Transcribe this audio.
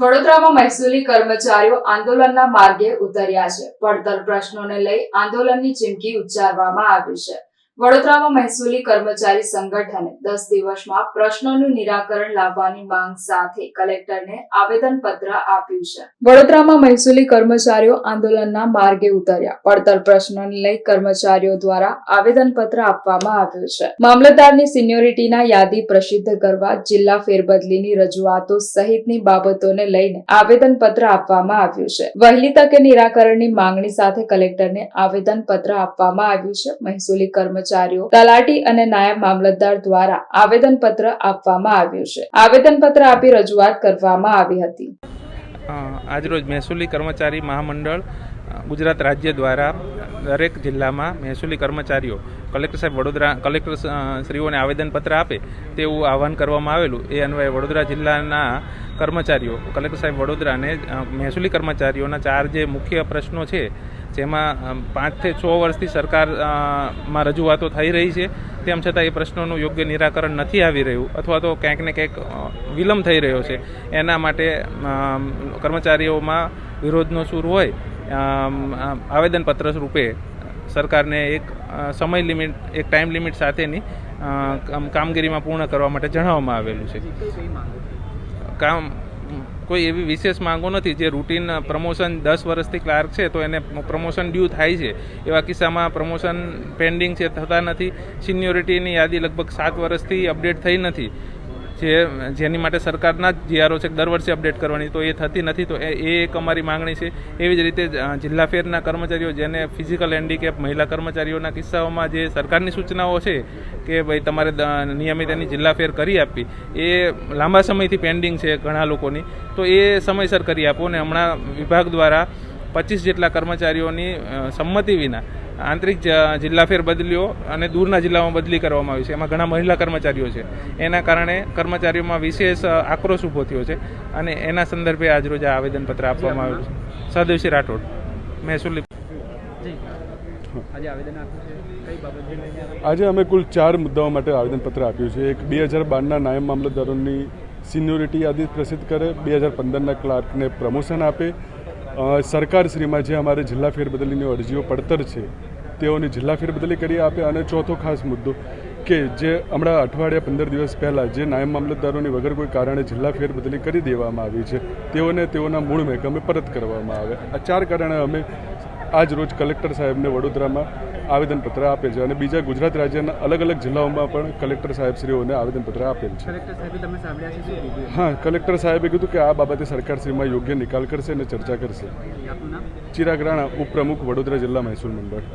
વડોદરામાં મહેસૂલી કર્મચારીઓ આંદોલનના માર્ગે ઉતર્યા છે. પડતર પ્રશ્નોને લઈ આંદોલનની ચીમકી ઉચ્ચારવામાં આવી છે. વડોદરામાં મહેસૂલી કર્મચારી સંગઠને દસ દિવસમાં પ્રશ્નોનું નિરાકરણ લાવવાની માંગ સાથે કલેક્ટરને આવેદન પત્ર આપ્યું છે. વડોદરામાં મહેસૂલી કર્મચારીઓ આંદોલનના માર્ગે ઉતર્યા. પડતર પ્રશ્નોને લઈ કર્મચારીઓ દ્વારા આવેદન પત્ર આપવામાં આવ્યું છે. મામલતદારની સિનિયોરિટીના યાદી પ્રસિદ્ધ કરવા જિલ્લા ફેરબદલીની રજૂઆતો સહિતની બાબતોને લઈને આવેદન પત્ર આપવામાં આવ્યું છે. વહેલી તકે નિરાકરણની માંગણી સાથે કલેક્ટરને આવેદન પત્ર આપવામાં આવ્યું છે. મહેસૂલી કર્મચારીઓ, તલાટી અને નાયબ મામલતદાર દ્વારા આવેદન પત્ર આપવામાં આવ્યું છે. આવેદન પત્ર આપી રજૂઆત કરવામાં આવી હતી. આજરોજ મહેસૂલી કર્મચારી મહામંડળ ગુજરાત રાજ્ય દ્વારા દરેક જિલ્લામાં મહેસૂલી કર્મચારીઓ, કલેક્ટર સાહેબ વડોદરા, કલેક્ટર શ્રીઓને આવેદનપત્ર આપે તેવું આહવાન કરવામાં આવેલું. એ અન્વયે વડોદરા જિલ્લાના કર્મચારીઓ, કલેક્ટર સાહેબ વડોદરાને મહેસૂલી કર્મચારીઓના ચાર જે મુખ્ય પ્રશ્નો છે, જેમાં પાંચથી છ વર્ષથી સરકારમાં રજૂઆતો થઈ રહી છે. તેમ છતાં એ પ્રશ્નોનું યોગ્ય નિરાકરણ નથી આવી રહ્યું અથવા તો ક્યાંક ને ક્યાંક વિલંબ થઈ રહ્યો છે. એના માટે કર્મચારીઓમાં વિરોધનો સૂર હોય આવેદનપત્ર રૂપે સરકારને એક સમય લિમિટ, એક ટાઈમ લિમિટ સાથેની કામગીરીમાં પૂર્ણ કરવા માટે જણાવવામાં આવેલું છે. કામ, કોઈ એવી વિશેષ માંગો નથી જે રૂટીન પ્રમોશન દસ વર્ષથી ક્લાર્ક છે તો એને પ્રમોશન ડ્યુ થાય છે. એવા કિસ્સામાં પ્રમોશન પેન્ડિંગ છે થતા નથી. સિનિયોરિટીની યાદી લગભગ સાત વર્ષથી અપડેટ થઈ નથી. જે જેની માટે સરકારના જ જીઆરઓ છે, દર વર્ષે અપડેટ કરવાની. તો એ થતી નથી, તો એ એક અમારી માંગણી છે. એવી જ રીતે જિલ્લા ફેરના કર્મચારીઓ જેને ફિઝિકલ હેન્ડીકેપ મહિલા કર્મચારીઓના કિસ્સાઓમાં જે સરકારની સૂચનાઓ છે કે ભાઈ તમારે નિયમિત એની જિલ્લા ફેર કરી આપવી, એ લાંબા સમયથી પેન્ડિંગ છે ઘણા લોકોની. તો એ સમયસર કરી આપો અને હમણાં વિભાગ દ્વારા પચીસ જેટલા કર્મચારીઓની સંમતિ વિના આંતરિક જિલ્લા ફેરબદલીઓ અને દૂરના જિલ્લામાં બદલી કરવામાં આવી છે. એમાં ઘણા મહિલા કર્મચારીઓ છે. એના કારણે કર્મચારીઓમાં વિશેષ આક્રોશ ઊભો થયો છે અને એના સંદર્ભે આજરોજ આ આવેદનપત્ર આપવામાં આવ્યું છે. સહદેવસિંહ રાઠોડ મહેસૂલ આજે આવેદન આપ્યું છે. કઈ બાબતને લઈને આવેદન? આજે અમે કુલ ચાર મુદ્દાઓ માટે આવેદનપત્ર આપ્યું છે. એક બે હજાર બારના નાયબ મામલતદારોની સિનિયોરિટી યાદી પ્રસિદ્ધ કરે બે હજાર પંદરના ક્લાર્કને પ્રમોશન આપે સરકારશ્રીમાં જે અમારે જિલ્લા ફેરબદલીની અરજીઓ પડતર છે, તેઓની જિલ્લા ફેરબદલી કરી આપે. અને ચોથો ખાસ મુદ્દો કે જે હમણાં અઠવાડિયા પંદર દિવસ પહેલાં જે નાયબ મામલતદારોની વગર કોઈ કારણે જિલ્લા ફેરબદલી કરી દેવામાં આવી છે, તેઓને તેઓના મૂળ મહેકમે પરત કરવામાં આવે. આ ચાર કારણે અમે આજ રોજ કલેક્ટર સાહેબને વડોદરામાં આવેદનપત્ર આપેલ છે અને બીજા ગુજરાત રાજ્યના અલગ અલગ જિલ્લાઓમાં પણ કલેક્ટર સાહેબશ્રીઓને આવેદનપત્ર આપેલ છે. હા કલેક્ટર સાહેબે કીધું કે આ બાબતે સરકારશ્રીમાં યોગ્ય નિકાલ કરશે અને ચર્ચા કરશે. ચિરાગ રાણા ઉપપ્રમુખ વડોદરા જિલ્લા મહેસૂલ મંડળ.